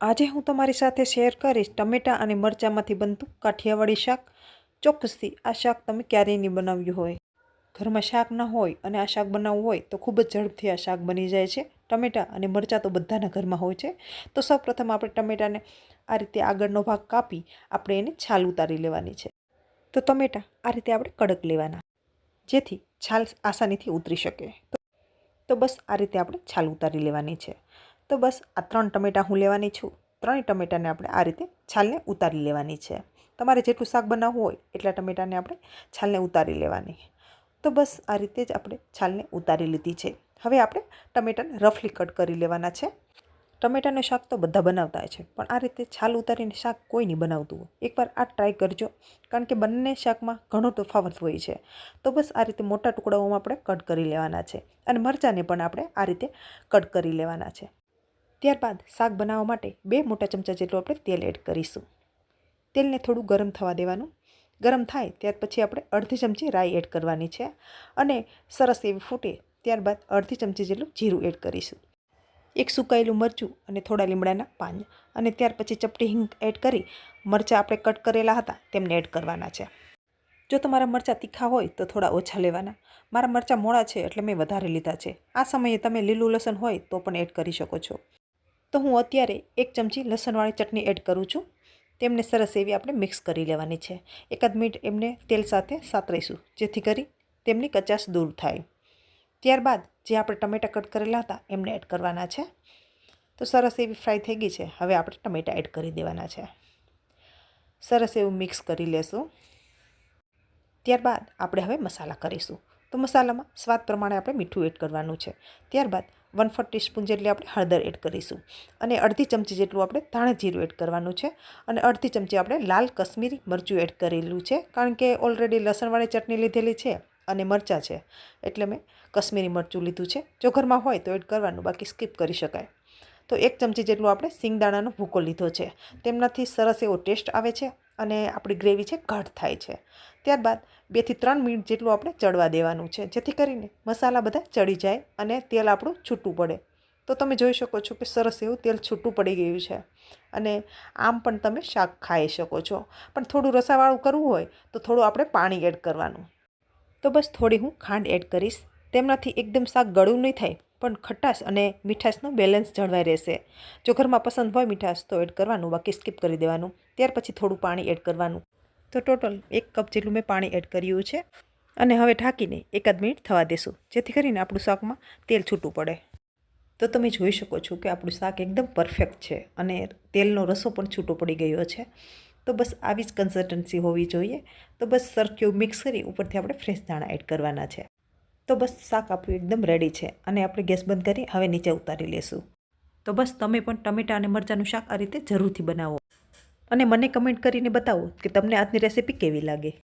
આજે હું તમારી સાથે શેર કરીશ ટમેટાં અને મરચાંમાંથી બનતું કાઠિયાવાડી શાક. ચોક્કસથી આ શાક તમે ક્યારેય નહીં બનાવ્યું હોય. ઘરમાં શાક ન હોય અને આ શાક બનાવવું હોય તો ખૂબ જ ઝડપથી આ શાક બની જાય છે. ટમેટાં અને મરચાં તો બધાના ઘરમાં હોય છે. તો સૌપ્રથમ આપણે ટમેટાને આ રીતે આગળનો ભાગ કાપી આપણે એને છાલ ઉતારી લેવાની છે. તો ટમેટાં આ રીતે આપણે કડક લેવાના, જેથી છાલ આસાનીથી ઉતરી શકે. તો બસ આ રીતે આપણે છાલ ઉતારી લેવાની છે. તો બસ આ ત્રણ ટમેટાં હું લેવાની છું. ત્રણેય ટમેટાને આપણે આ રીતે છાલને ઉતારી લેવાની છે. તમારે જેટલું શાક બનાવવું હોય એટલા ટમેટાને આપણે છાલને ઉતારી લેવાની. તો બસ આ રીતે જ આપણે છાલને ઉતારી લીધી છે. હવે આપણે ટમેટાને રફલી કટ કરી લેવાના છે. ટમેટાનું શાક તો બધા બનાવતા હોય છે, પણ આ રીતે છાલ ઉતારીને શાક કોઈ નહીં બનાવતું હોય. એકવાર આ ટ્રાય કરજો, કારણ કે બંને શાકમાં ઘણો તફાવત હોય છે. તો બસ આ રીતે મોટા ટુકડાઓમાં આપણે કટ કરી લેવાના છે અને મરચાંને પણ આપણે આ રીતે કટ કરી લેવાના છે. ત્યારબાદ શાક બનાવવા માટે બે મોટા ચમચા જેટલું આપણે તેલ એડ કરીશું. તેલને થોડું ગરમ થવા દેવાનું. ગરમ થાય ત્યાર પછી આપણે અડધી ચમચી રાઈ એડ કરવાની છે અને સરસ એવી ફૂટે ત્યારબાદ અડધી ચમચી જેટલું જીરું એડ કરીશું. એક સુકાયેલું મરચું અને થોડા લીમડાના પાન અને ત્યાર પછી ચપટી હિંગ એડ કરી મરચાં આપણે કટ કરેલા હતા તેમને એડ કરવાના છે. જો તમારા મરચાં તીખા હોય તો થોડા ઓછા લેવાના. મારા મરચાં મોડા છે એટલે મેં વધારે લીધા છે. આ સમયે તમે લીલું લસણ હોય તો પણ એડ કરી શકો છો. તો હું અત્યારે એક ચમચી લસણવાળી ચટણી એડ કરું છું. તેમને સરસ એવી આપણે મિક્સ કરી લેવાની છે. એકાદ મિનિટ એમને તેલ સાથે સાતરીશું, જેથી કરી તેમની કચાશ દૂર થાય. ત્યારબાદ જે આપણે ટમેટા કટ કરેલા હતા, એમને એડ કરવાના છે. તો સરસ એવી ફ્રાય થઈ ગઈ છે. હવે આપણે ટમેટાં એડ કરી દેવાના છે. સરસ એવું મિક્સ કરી લેશું. ત્યારબાદ આપણે હવે મસાલા કરીશું. તો મસાલામાં સ્વાદ પ્રમાણે આપણે મીઠું એડ કરવાનું છે. ત્યારબાદ વન ફોર ટીસ્પૂન જેટલી આપણે હળદર એડ કરીશું. અને અડધી ચમચી જેટલું આપણે ધાણા જીરું એડ કરવાનું છે. અને અડધી ચમચી આપણે લાલ કશ્મીરી મરચું એડ કરેલું છે. કારણ કે ઓલરેડી લસણવાળી ચટણી લીધેલી છે અને મરચાં છે. એટલે મેં કશ્મીરી મરચું લીધું છે. જો ઘરમાં હોય તો એડ કરવાનું, બાકી સ્કીપ કરી શકાય. તો એક ચમચી જેટલું આપણે સિંગદાણાનો ભૂકો લીધો છે. તેમનાથી સરસ એવો ટેસ્ટ આવે છે અને આપણી ગ્રેવી છે ઘટ થાય છે. ત્યારબાદ બેથી ત્રણ મિનિટ જેટલું આપણે ચડવા દેવાનું છે, જેથી કરીને મસાલા બધા ચડી જાય અને તેલ આપણું છૂટું પડે. તો તમે જોઈ શકો છો કે સરસ એવું તેલ છૂટું પડી ગયું છે અને આમ પણ તમે શાક ખાઈ શકો છો. પણ થોડું રસાવાળું કરવું હોય તો થોડું આપણે પાણી એડ કરવાનું. તો બસ થોડી હું ખાંડ એડ કરીશ. તેમનાથી એકદમ શાક ગળું નહીં થાય પણ ખટાશ અને મીઠાશનું બેલેન્સ જળવાઈ રહેશે. જો ઘરમાં પસંદ હોય મીઠાશ તો એડ કરવાનું, બાકી સ્કીપ કરી દેવાનું. ત્યાર પછી થોડું પાણી એડ કરવાનું. તો ટોટલ એક કપ જેટલું મેં પાણી એડ કર્યું છે. અને હવે ઢાંકીને એકાદ મિનિટ થવા દેશું. જેથી કરીને આપણું શાકમાં તેલ છૂટું પડે. તો તમે જોઈ શકો છો કે આપણું શાક એકદમ પરફેક્ટ છે અને તેલનો રસો પણ છૂટો પડી ગયો છે. તો બસ આવી જ કન્સિસ્ટન્સી હોવી જોઈએ. તો બસ સરખ્યું મિક્સ કરી ઉપરથી આપણે ફ્રેશ દાણા એડ કરવાના છે. તો બસ શાક આપણું એકદમ રેડી છે અને આપણે ગેસ બંધ કરી હવે નીચે ઉતારી લેશું. તો બસ તમે પણ ટમેટાં અને મરચાંનું શાક આ રીતે જરૂરથી બનાવો. અને મને કમેન્ટ કરીને બતાવો કે તમને આજની રેસીપી કેવી લાગે.